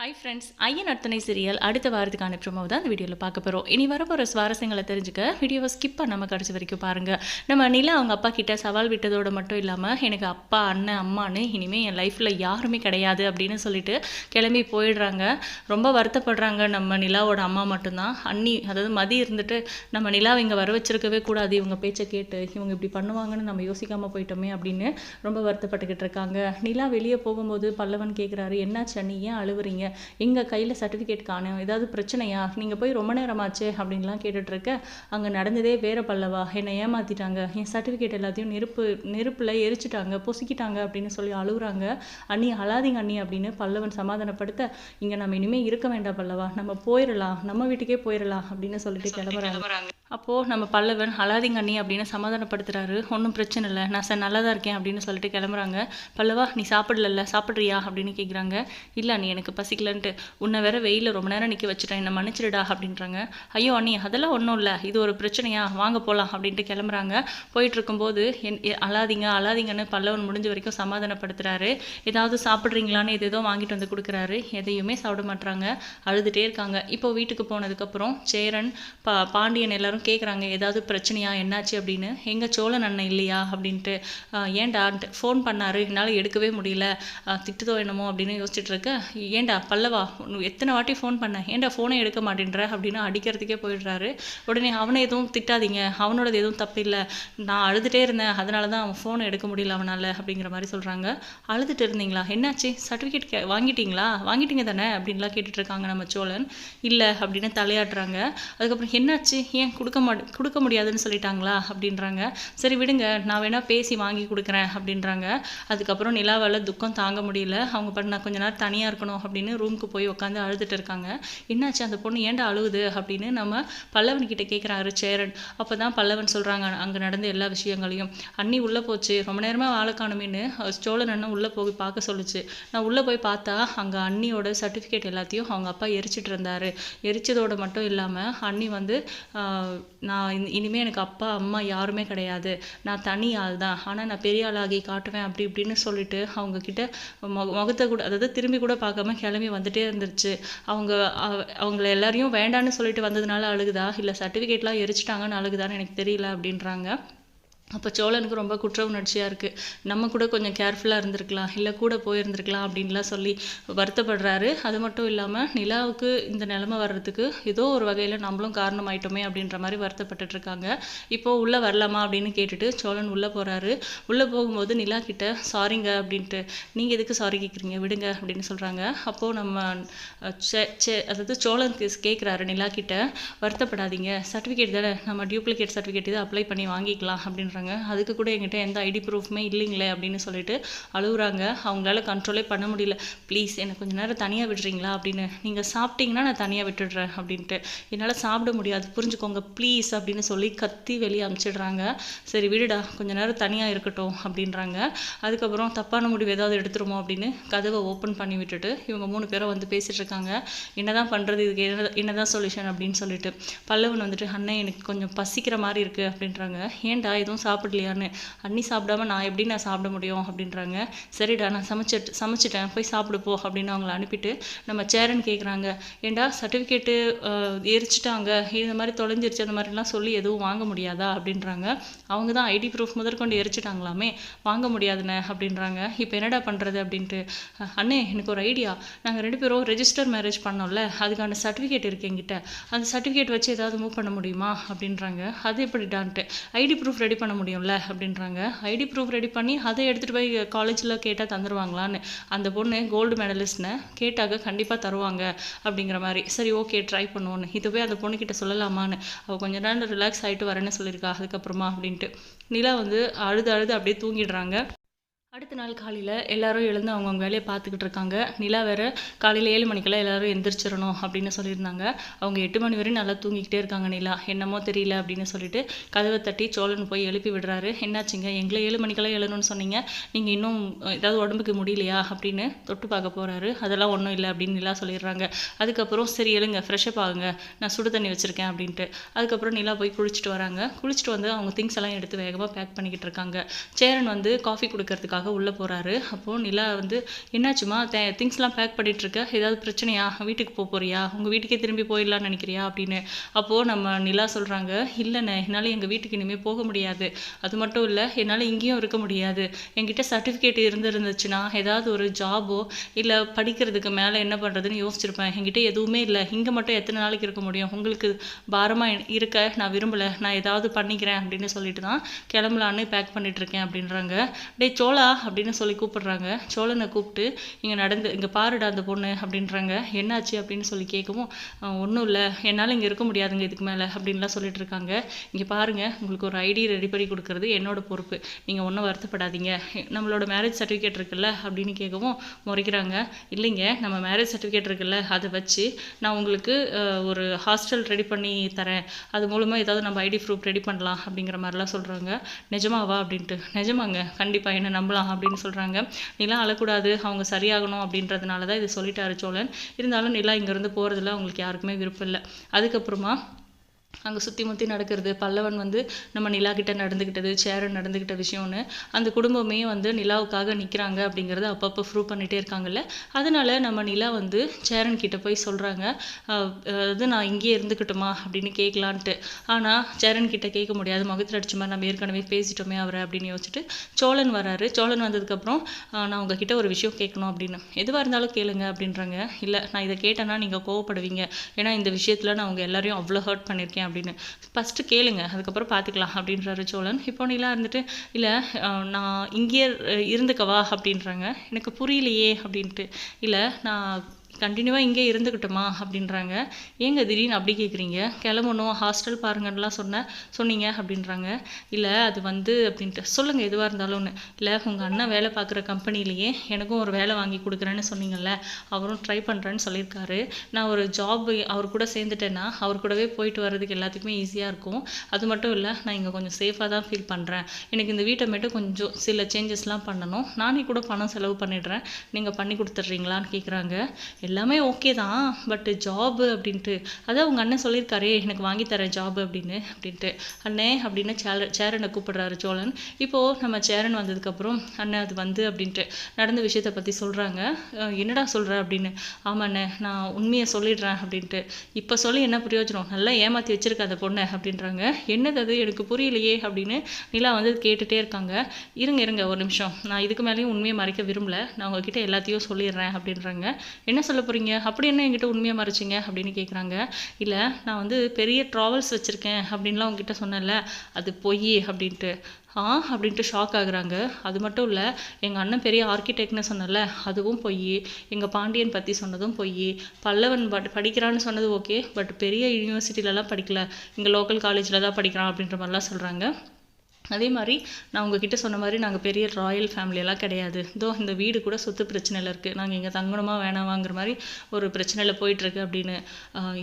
Hi friends ஐயன் அர்த்தனை serial அடுத்த வாரத்துக்கான ப்ரோமோ தான் இந்த வீடியோவில் பார்க்க போகிறோம் இனி வரப்போகிற சுவாரஸ்யங்களை தெரிஞ்சுக்க வீடியோவை ஸ்கிப் பண்ணாமல் கடைசி வரைக்கும் பாருங்கள் நம்ம நிலா அவங்க அப்பா கிட்ட சவால் விட்டதோடு மட்டும் இல்லாமல் எனக்கு அப்பா அண்ணன் அம்மான்னு இனிமேல் என் லைஃப்பில் யாருமே கிடையாது அப்படின்னு சொல்லிட்டு கிளம்பி போயிடுறாங்க. ரொம்ப வருத்தப்படுறாங்க நம்ம நிலாவோட அம்மா மட்டும்தான். அண்ணி அதாவது மதி இருந்துட்டு நம்ம நிலாவை இங்கே வர வச்சிருக்கவே கூடாது. இவங்க பேச்சை கேட்டு இவங்க இப்படி பண்ணுவாங்கன்னு நம்ம யோசிக்காமல் போயிட்டோமே அப்படின்னு ரொம்ப வருத்தப்பட்டுக்கிட்டு இருக்காங்க. நிலா வெளியே போகும்போது பல்லவன் கேட்குறாரு என்னாச்சு அண்ணி? ஏன் அழுவுறீங்க? எங்கள் கையில் சர்டிஃபிகேட் காணும் ஏதாவது பிரச்சனையா? நீங்கள் போய் ரொம்ப நேரமாச்சு அப்படின்லாம் கேட்டுட்டு இருக்க அங்கே நடந்ததே வேற பல்லவா? என்னை ஏமாத்திட்டாங்க. என் சர்டிஃபிகேட் எல்லாத்தையும் நெருப்பு நெருப்பில் எரிச்சிட்டாங்க பொசுக்கிட்டாங்க அப்படின்னு சொல்லி அழுகுறாங்க. அண்ணி அழாதீங்க அண்ணி அப்படின்னு பல்லவன் சமாதானப்படுத்த இங்கே நம்ம இனிமேல் இருக்க வேண்டாம் பல்லவா. நம்ம போயிடலாம் நம்ம வீட்டுக்கே போயிடலாம் அப்படின்னு சொல்லிட்டு கிளம்புறாங்க. அப்போது நம்ம பல்லவன் அலாதிங்கண்ணி அப்படின்னு சமாதானப்படுத்துகிறாரு ஒன்றும் பிரச்சனை இல்லை. நான் சார் நல்லா தான் இருக்கேன் அப்படின்னு சொல்லிட்டு கிளம்புறாங்க. பல்லவா நீ சாப்பிடல சாப்பிட்றியா? அப்படின்னு கேட்குறாங்க இல்லை அண்ணி எனக்கு பசிக்கலன்ட்டு. உன்னை வேற வெயிலில் ரொம்ப நேரம் நிற்க வச்சுட்டேன். என்னை மன்னிச்சிடுடா அப்படின்றாங்க. ஐயோ அண்ணி அதெல்லாம் ஒன்றும் இல்லை. இது ஒரு பிரச்சனையா? வாங்க போகலாம் அப்படின்ட்டு கிளம்புறாங்க. போயிட்டு இருக்கும்போது என் அலாதிங்க அலாதிங்கன்னு பல்லவன் முடிஞ்ச வரைக்கும் சமாதானப்படுத்துகிறாரு ஏதாவது சாப்பிட்றீங்களான்னு எது ஏதோ வாங்கிட்டு வந்து கொடுக்குறாரு. எதையுமே சாப்பிட மாட்டுறாங்க அழுதுகிட்டே இருக்காங்க. இப்போ வீட்டுக்கு போனதுக்கப்புறம் சேரன் பா பாண்டியன் எல்லாரும் கேட்குறாங்க ஏதாவது பிரச்சனையா? என்னாச்சு? அப்படின்னு. எங்கள் சோழன் அண்ணன் இல்லையா? அப்படின்ட்டு. ஏன்டா? ஃபோன் பண்ணார். என்னால் எடுக்கவே முடியல. திட்டுதோ என்னமோ? அப்படின்னு யோசிச்சுட்டு இருக்க. ஏன்டா பல்லவா? எத்தனை வாட்டி ஃபோன் பண்ண? ஏன்டா ஃபோனை எடுக்க மாட்டேன்ற? அப்படின்னு அடிக்கிறதுக்கே போயிடுறாரு. உடனே அவனை எதுவும் திட்டாதீங்க. அவனோடது எதுவும் தப்பு இல்லை. நான் அழுதுகிட்டே இருந்தேன். அதனால தான் அவன் ஃபோனை எடுக்க முடியல அவனால் அப்படிங்கிற மாதிரி சொல்கிறாங்க அழுதுட்டு இருந்தீங்களா? என்னாச்சு? சர்டிஃபிகேட் கே வாங்கிட்டீங்களா? வாங்கிட்டீங்க தானே? அப்படின்லாம் கேட்டுட்ருக்காங்க நம்ம சோழன். இல்லை அப்படின்னு தலையாடுறாங்க அதுக்கப்புறம் என்னாச்சு? ஏன் கொடுக்க மாட் கொடுக்க முடியாதுன்னு சொல்லிட்டாங்களா? அப்படின்றாங்க. சரி விடுங்க. நான் வேணால் பேசி வாங்கி கொடுக்குறேன் அப்படின்றாங்க. அதுக்கப்புறம் நிலாவால் துக்கம் தாங்க முடியல. அவங்க பண்ண நான் கொஞ்ச நேரம் தனியாக இருக்கணும் அப்படின்னு ரூமுக்கு போய் உட்காந்து அழுதுட்டு இருக்காங்க. என்னாச்சு? அந்த பொண்ணு ஏன்டா அழுகுது அப்படின்னு நம்ம பல்லவன் கிட்ட கேட்குறாரு சேரன். அப்போ தான் பல்லவன் சொல்கிறாங்க அங்கே நடந்த எல்லா விஷயங்களையும். அண்ணி உள்ளே போச்சு. ரொம்ப நேரமாக வாழை காணுமேன்னு சோழன் அண்ணன் உள்ளே போய் பார்க்க சொல்லுச்சு. நான் உள்ளே போய் பார்த்தா அங்கே அண்ணியோட சர்டிஃபிகேட் எல்லாத்தையும் அவங்க அப்பா எரிச்சிட்டு இருந்தார். எரிச்சதோட மட்டும் இல்லாமல் அண்ணி வந்து நான் இனி- எனக்கு அப்பா அம்மா யாருமே கிடையாது. நான் தனி ஆள் தான். ஆனால் நான் பெரிய ஆளாகி காட்டுவேன் அப்படி இப்படின்னு சொல்லிட்டு அவங்க கிட்ட முக முகத்தை கூட அதாவது திரும்பி கூட பார்க்காம கிளம்பி வந்துட்டே இருந்துருச்சு. அவங்க அவ- அவங்கள எல்லாரையும் வேண்டான்னு சொல்லிட்டு வந்ததுனால அழுகுதா? இல்லை சர்டிஃபிகேட்லாம் எரிச்சிட்டாங்கன்னு அழுகுதான்னு எனக்கு தெரியல அப்படின்றாங்க. அப்போ சோழனுக்கு ரொம்ப குற்ற உணர்ச்சியாக இருக்குது நம்ம கூட கொஞ்சம் கேர்ஃபுல்லாக இருந்திருக்கலாம். இல்லை கூட போயிருந்திருக்கலாம் அப்படின்லாம் சொல்லி வருத்தப்படுறாரு. அது மட்டும் இல்லாமல் நிலாவுக்கு இந்த நிலமை வர்றதுக்கு ஏதோ ஒரு வகையில் நம்மளும் காரணமாயிட்டோமே அப்படின்ற மாதிரி வருத்தப்பட்டுட்டு இருக்காங்க. இப்போ உள்ளே வரலாமா அப்படின்னு கேட்டுட்டு சோழன் உள்ளே போகிறாரு உள்ளே போகும்போது நிலா கிட்ட சாரிங்க அப்படின்ட்டு நீங்கள் எதுக்கு சாரி கேட்குறீங்க விடுங்க அப்படின்னு சொல்கிறாங்க அப்போது நம்ம சே சே அதாவது சோழன் கேட்குறாரு நிலா கிட்ட வருத்தப்படாதீங்க. சர்டிஃபிகேட் தானே. நம்ம டியூப்ளிகேட் சர்டிஃபிகேட் இது அப்ளை பண்ணி வாங்கிக்கலாம் அப்படின்றாங்க அதுக்கு கூட என்கிட்ட எந்த ஐடி ப்ரூஃப்மே இல்லைங்களே அப்படின்னு சொல்லிட்டு அழுகுறாங்க. அவங்களால கண்ட்ரோலே பண்ண முடியல. ப்ளீஸ் எனக்கு கொஞ்ச நேரம் தனியாக விடுறீங்களா? அப்படின்னு. நீங்கள் சாப்பிட்டீங்கன்னா நான் தனியாக விட்டுடுறேன் அப்படின்ட்டு. என்னால் சாப்பிட முடியாது. புரிஞ்சுக்கோங்க ப்ளீஸ் அப்படின்னு சொல்லி கத்தி வெளியே அமுச்சிடுறாங்க. சரி விடுடா. கொஞ்ச நேரம் தனியாக இருக்கட்டும் அப்படின்றாங்க. அதுக்கப்புறம் தப்பான முடிவு ஏதாவது எடுத்துருமோ? அப்படின்னு கதவை ஓப்பன் பண்ணி விட்டுட்டு இவங்க மூணு பேரும் வந்து பேசிகிட்டு இருக்காங்க. என்னதான் பண்ணுறது இதுக்கு என்ன என்னதான் சொல்யூஷன் அப்படின்னு சொல்லிட்டு. பல்லவன் வந்துட்டு அண்ணன் எனக்கு கொஞ்சம் பசிக்கிற மாதிரி இருக்குது அப்படின்றாங்க. ஏன்டா? எதுவும் சாப்பிடலையான்னு. அண்ணி சாப்பிடாம நான் எப்படி நான் சாப்பிட முடியும் அப்படின்றாங்க. சரிடா நான் சமைச்சிட்டு சமைச்சிட்டேன். போய் சாப்பிடு போ அப்படின்னு அவங்கள அனுப்பிட்டு நம்ம சேரன் கேட்குறாங்க ஏண்டா சர்டிஃபிகேட்டு எரிச்சிட்டாங்க. இந்த மாதிரி தொலைஞ்சிருச்சு. அந்த மாதிரிலாம் சொல்லி எதுவும் வாங்க முடியாதா அப்படின்றாங்க. அவங்க தான் ஐடி ப்ரூஃப் முதற்கொண்டு எரிச்சிட்டாங்களாமே. வாங்க முடியாதுண்ணே அப்படின்றாங்க. இப்போ என்னடா பண்ணுறது அப்படின்ட்டு. அண்ணே எனக்கு ஒரு ஐடியா. நாங்கள் ரெண்டு பேரும் ரெஜிஸ்டர் மேரேஜ் பண்ணோம்ல. அதுக்கான சர்டிஃபிகேட் இருக்கு என்கிட்ட. அந்த சர்டிஃபிகேட் வச்சு ஏதாவது மூவ் பண்ண முடியுமா அப்படின்றாங்க. அது எப்படிடான்ட்டு. ஐடி ப்ரூஃப் ரெடி பண்ண முடியும்ல அப்படின்றாங்க. ஐடி ப்ரூஃப் ரெடி பண்ணி அதை எடுத்துகிட்டு போய் காலேஜில் கேட்டால் தந்துடுவாங்களான்னு அந்த பொண்ணு கோல்டு மெடலிஸ்ட்னு கேட்டாக்க கண்டிப்பாக தருவாங்க அப்படிங்கிற மாதிரி. சரி ஓகே ட்ரை பண்ணுவோன்னு. இது போய் அந்த பொண்ணுக்கிட்ட சொல்லலாமான்னு. அவள் கொஞ்ச நேரம் ரிலாக்ஸ் ஆகிட்டு வரேன்னு சொல்லியிருக்கா. அதுக்கப்புறமா அப்படின்ட்டு. நிலா வந்து அழுது அழுது அப்படியே தூங்கிடுறாங்க. அடுத்த நாள் காலையில் எல்லாரும் எழுந்து அவங்கவுங்க வேலையை பார்த்துக்கிட்டு இருக்காங்க. நிலா வேறு காலையில் ஏழு மணிக்கெல்லாம் எல்லாரும் எந்திரிச்சிடணும் அப்படின்னு சொல்லியிருந்தாங்க. அவங்க எட்டு மணி வரையும் நல்லா தூங்கிக்கிட்டே இருக்காங்க நிலா. என்னமோ தெரியல அப்படின்னு சொல்லிட்டு கதவை தட்டி சோழன் போய் எழுப்பி விடுறாரு. என்னாச்சுங்க? எங்களை ஏழு மணிக்கெல்லாம் எழணும்னு சொன்னீங்க. நீங்கள் இன்னும் ஏதாவது உடம்புக்கு முடியலையா? அப்படின்னு தொட்டு பார்க்க போகிறாரு அதெல்லாம் ஒன்றும் இல்லை அப்படின்னு நிலா சொல்லிடுறாங்க. அதுக்கப்புறம் சரி எழுங்க ஃப்ரெஷ்அப் ஆகுங்க. நான் சுடு தண்ணி வச்சுருக்கேன் அப்படின்ட்டு. அதுக்கப்புறம் நிலா போய் குளிச்சுட்டு வராங்க. குளிச்சுட்டு வந்து அவங்க திங்ஸ் எல்லாம் எடுத்து வேகமாக பேக் பண்ணிக்கிட்டு இருக்காங்க. சேரன் வந்து காஃபி கொடுக்கறதுக்காக நிலாவுக்காக உள்ளே போகிறாரு அப்போது நிலா வந்து என்னாச்சுமா? தே திங்ஸ்லாம் பேக் பண்ணிகிட்ருக்க ஏதாவது பிரச்சனையா? வீட்டுக்கு போக போறியா? உங்கள் வீட்டுக்கே திரும்பி போயிடலான்னு நினைக்கிறியா? அப்படின்னு. அப்போது நம்ம நிலா சொல்கிறாங்க இல்லைண்ணே என்னால் எங்கள் வீட்டுக்கு இனிமேல் போக முடியாது. அது மட்டும் இல்லை என்னால் இங்கேயும் இருக்க முடியாது. என்கிட்ட சர்டிஃபிகேட் இருந்துருந்துச்சுன்னா ஏதாவது ஒரு ஜாபோ இல்லை படிக்கிறதுக்கு மேலே என்ன பண்ணுறதுன்னு யோசிச்சிருப்பேன். என்கிட்ட எதுவுமே இல்லை. இங்கே மட்டும் எத்தனை நாளைக்கு இருக்க முடியும்? உங்களுக்கு பாரமாக இருக்க நான் விரும்பலை. நான் ஏதாவது பண்ணிக்கிறேன் அப்படின்னு சொல்லிட்டு தான் கிளம்பலான்னு பேக் பண்ணிட்டு இருக்கேன் அப்படின்றாங்க. டே சோளா அப்படின்னு சொல்லி கூப்பிடுறாங்க. சோழனை கூப்பிட்டு இங்கே நடந்து இங்கே பாருடா அந்த பொண்ணு அப்படின்றாங்க. என்னாச்சு? அப்படின்னு சொல்லி கேட்கவும் ஒன்றும் இல்லை. என்னால் இங்கே இருக்க முடியாதுங்க இதுக்கு மேலே அப்படின்லாம் சொல்லிட்டு இருக்காங்க. இங்கே பாருங்க உங்களுக்கு ஒரு ஐடி ரெடி பண்ணி கொடுக்கறது என்னோட பொறுப்பு. நீங்கள் ஒன்றும் வருத்தப்படாதீங்க. நம்மளோட மேரேஜ் சர்டிஃபிகேட் இருக்குல்ல அப்படின்னு கேட்கவும் முறைக்கிறாங்க. இல்லைங்க நம்ம மேரேஜ் சர்டிஃபிகேட் இருக்குல்ல அதை வச்சு நான் உங்களுக்கு ஒரு ஹாஸ்டல் ரெடி பண்ணி தரேன். அது மூலமாக ஏதாவது நம்ம ஐடி ப்ரூஃப் ரெடி பண்ணலாம் அப்படிங்கிற மாதிரிலாம் சொல்கிறாங்க நிஜமாவா? அப்படின்ட்டு. நிஜமாங்க. கண்டிப்பாக என்ன நம்பலாம் அப்படின்னு சொல்கிறாங்க நிலா அழக்கூடாது அவங்க சரியாகணும் அப்படின்றதுனால தான் இதை சொல்லிட்டாரு சோழன். இருந்தாலும் நிலா இங்கேருந்து போகிறதுல அவங்களுக்கு யாருக்குமே விருப்பம் இல்லை. அதுக்கப்புறமா அங்கே சுற்றி முற்றி நடக்கிறது பல்லவன் வந்து நம்ம நிலா கிட்ட நடந்துக்கிட்டது சேரன் நடந்துக்கிட்ட விஷயம்னு அந்த குடும்பமே வந்து நிலாவுக்காக நிற்கிறாங்க அப்படிங்கிறத அப்பப்போ ப்ரூவ் பண்ணிகிட்டே இருக்காங்கல்ல. அதனால நம்ம நிலா வந்து சேரன் கிட்ட போய் சொல்கிறாங்க அது நான் இங்கேயே இருந்துக்கட்டுமா? அப்படின்னு கேட்கலான்ட்டு. ஆனால் சேரன் கிட்ட கேட்க முடியாது. முகத்தில் அடிச்ச மாதிரி நம்ம ஏற்கனவே பேசிட்டோமே அவரை அப்படின்னு யோசிச்சுட்டு சோழன் வராரு. சோழன் வந்ததுக்கப்புறம் நான் உங்ககிட்ட ஒரு விஷயம் கேட்கணும் அப்படின்னு. எதுவாக இருந்தாலும் கேளுங்க அப்படின்றாங்க. இல்லை நான் இதை கேட்டேன்னா நீங்கள் கோவப்படுவீங்க. ஏன்னா இந்த விஷயத்தில் நான் உங்கள் எல்லாரையும் அவ்வளோ ஹர்ட் பண்ணியிருக்கேன். அப்படின்னு. ஃபஸ்ட்டு கேளுங்க அதுக்கப்புறம் பார்த்துக்கலாம் அப்படின்றாரு சோழன். இப்போ நீலாம் இருந்துட்டு இல்லை நான் இங்கேயே இருந்துக்கவா? அப்படின்றாங்க. எனக்கு புரியலையே அப்படின்ட்டு. இல்லை நான் கண்டினியூவாக இங்கே இருந்துக்கிட்டுமா அப்படின்றாங்க. ஏங்க திடீர்னு அப்படி கேட்குறீங்க கிளம்பணும் ஹாஸ்டல் பாருங்கன்னுலாம் சொன்ன சொன்னீங்க அப்படின்றாங்க. இல்லை அது வந்து அப்படின்ட்டு சொல்லுங்கள் எதுவாக இருந்தாலும்னு. இல்லை உங்கள் அண்ணன் வேலை பார்க்குற கம்பெனிலேயே எனக்கும் ஒரு வேலை வாங்கி கொடுக்குறேன்னு சொன்னீங்கல்ல அவரும் ட்ரை பண்ணுறேன்னு சொல்லியிருக்காரு. நான் ஒரு ஜாப் அவர் கூட சேர்ந்துட்டேன்னா அவர் கூடவே போயிட்டு வர்றதுக்கு எல்லாத்துக்குமே ஈஸியாக இருக்கும். அது மட்டும் இல்லை நான் இங்கே கொஞ்சம் சேஃபாக தான் ஃபீல் பண்ணுறேன் எனக்கு இந்த வீட்டை மட்டும் கொஞ்சம் சில சேஞ்சஸ்லாம் பண்ணணும். நானே கூட பணம் செலவு பண்ணிடுறேன். நீங்கள் பண்ணி கொடுத்துட்றீங்களான்னு கேட்குறாங்க எல்லாமே ஓகே தான் பட்டு ஜாபு அப்படின்ட்டு அதான் உங்கள் அண்ணன் சொல்லியிருக்காரே எனக்கு வாங்கி தரேன் ஜாப் அப்படின்னு அப்படின்ட்டு. அண்ணே அப்படின்னு சேர சேரனை கூப்பிடுறாரு சோழன். இப்போது நம்ம சேரன் வந்ததுக்கப்புறம் அண்ணன் அது வந்து அப்படின்ட்டு நடந்த விஷயத்தை பற்றி சொல்கிறாங்க என்னடா சொல்கிற அப்படின்னு. ஆமாண்ணே நான் உண்மையை சொல்லிடுறேன் அப்படின்ட்டு. இப்போ சொல்லி என்ன பிரயோஜனம்? நல்லா ஏமாற்றி வச்சிருக்க அந்த பொண்ணை அப்படின்றாங்க. என்னது அது? எனக்கு புரியலையே அப்படின்னு நிலா வந்து கேட்டுகிட்டே இருக்காங்க. இருங்க இருங்க ஒரு நிமிஷம். நான் இதுக்கு மேலேயும் உண்மையை மறைக்க விரும்பல. நான் உங்ககிட்ட எல்லாத்தையும் சொல்லிடுறேன் அப்படின்றாங்க. என்ன சொல்ல போகிறீங்க அப்படி என்ன என்கிட்ட உண்மையாக மறைச்சிங்க? அப்படின்னு கேட்குறாங்க இல்லை நான் வந்து பெரிய ட்ராவல்ஸ் வச்சுருக்கேன் அப்படின்லாம் உங்ககிட்ட சொன்னேன்ல அது பொய் அப்படின்ட்டு. ஆ அப்படின்ட்டு ஷாக் ஆகுறாங்க. அது மட்டும் இல்லை எங்கள் அண்ணன் பெரிய ஆர்கிடெக்ட்னு சொன்னல அதுவும் பொய் எங்கள் பாண்டியன் பற்றி சொன்னதும் பொய் பல்லவன் பட் படிக்கிறான்னு சொன்னது ஓகே பட் பெரிய யூனிவர்சிட்டிலலாம் படிக்கல. இங்கே லோக்கல் காலேஜில் தான் படிக்கிறான் அப்படின்ற மாதிரிலாம் சொல்கிறாங்க அதே மாதிரி நான் உங்ககிட்ட சொன்ன மாதிரி நாங்கள் பெரிய ராயல் ஃபேமிலியெல்லாம் கிடையாது. இதோ இந்த வீடு கூட சொத்து பிரச்சனையில் இருக்குது நாங்கள் இங்கே தங்கணுமா வேணாமாங்கிற மாதிரி ஒரு பிரச்சனையில் போயிட்டுருக்கு அப்படின்னு.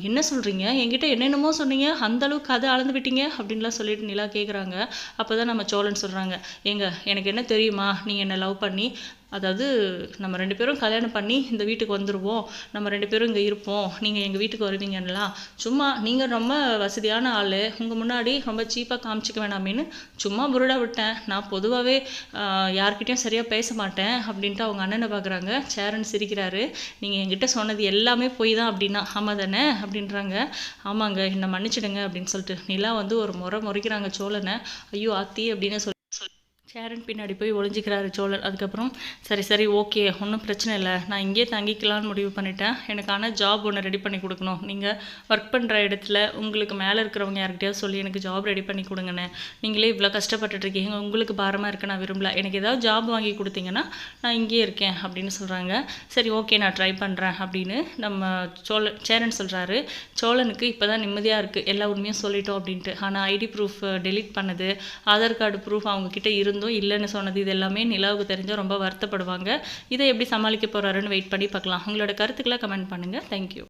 என்ன சொல்கிறீங்க என்கிட்ட என்னென்னமோ சொன்னீங்க. அந்த அளவுக்கு கதை அளந்து விட்டீங்க அப்படின்லாம் சொல்லிட்டு நிலா கேட்குறாங்க அப்போ தான் நம்ம சோழன் சொல்கிறாங்க ஏங்க எனக்கு என்ன தெரியுமா? நீங்கள் என்னை லவ் பண்ணி அதாவது நம்ம ரெண்டு பேரும் கல்யாணம் பண்ணி இந்த வீட்டுக்கு வந்துடுவோம் நம்ம ரெண்டு பேரும் இங்கே இருப்போம். நீங்கள் எங்கள் வீட்டுக்கு வருவீங்கன்னா சும்மா நீங்கள் ரொம்ப வசதியான ஆள். உங்கள் முன்னாடி ரொம்ப சீப்பாக காமிச்சிக்க வேணாமேன்னு சும்மா புருடா விட்டேன். நான் பொதுவாகவே யார்கிட்டயும் சரியாக பேச மாட்டேன் அப்படின்ட்டு அவங்க அண்ணனை பார்க்குறாங்க சேரன் சிரிக்கிறாரு. நீங்கள் என்கிட்ட சொன்னது எல்லாமே போய் தான் அப்படின்னா. ஆமாம் தானே? அப்படின்றாங்க. ஆமாங்க என்னை மன்னிச்சிடுங்க அப்படின்னு சொல்லிட்டு நிலா வந்து ஒரு முறை முறைக்கிறாங்க சோழனை. ஐயோ ஆத்தி அப்படின்னு சொல்லி ஷேரன் பின்னாடி போய் ஒளிஞ்சிக்கிறாரு சோழன் அதுக்கப்புறம் சரி சரி ஓகே ஒன்றும் பிரச்சனை இல்லை. நான் இங்கேயே தங்கிக்கலாம்னு முடிவு பண்ணிட்டேன். எனக்கு ஆனால் ஜாப் ஒன்று ரெடி பண்ணி கொடுக்கணும். நீங்கள் ஒர்க் பண்ணுற இடத்துல உங்களுக்கு மேலே இருக்கிறவங்க யார்கிட்டயாவது சொல்லி எனக்கு ஜாப் ரெடி பண்ணி கொடுங்கண்ணே. நீங்களே இவ்வளோ கஷ்டப்பட்டுட்ருக்கீங்க உங்களுக்கு பாரமாக இருக்க நான் விரும்பல. எனக்கு ஏதாவது ஜாப் வாங்கி கொடுத்தீங்கன்னா நான் இங்கேயே இருக்கேன் அப்படின்னு சொல்கிறாங்க சரி ஓகே நான் ட்ரை பண்ணுறேன் அப்படின்னு நம்ம சோழ சேரன் சொல்கிறாரு சோழனுக்கு இப்போ தான் நிம்மதியாக இருக்குது எல்லா உண்மையும் சொல்லிட்டோம் அப்படின்ட்டு. ஆனால் ஐடி ப்ரூஃப் டெலீட் பண்ணது. ஆதார் கார்டு ப்ரூஃப் அவங்க இருந்தும் இருந்தும் இல்லைன்னு சொன்னது இது எல்லாமே நிலாவுக்கு தெரிஞ்சால் ரொம்ப வருத்தப்படுவாங்க. இதை எப்படி சமாளிக்க போகிறாருன்னு வெயிட் பண்ணி பார்க்கலாம். உங்களோட கருத்துக்களை கமெண்ட் பண்ணுங்கள் தேங்க்யூ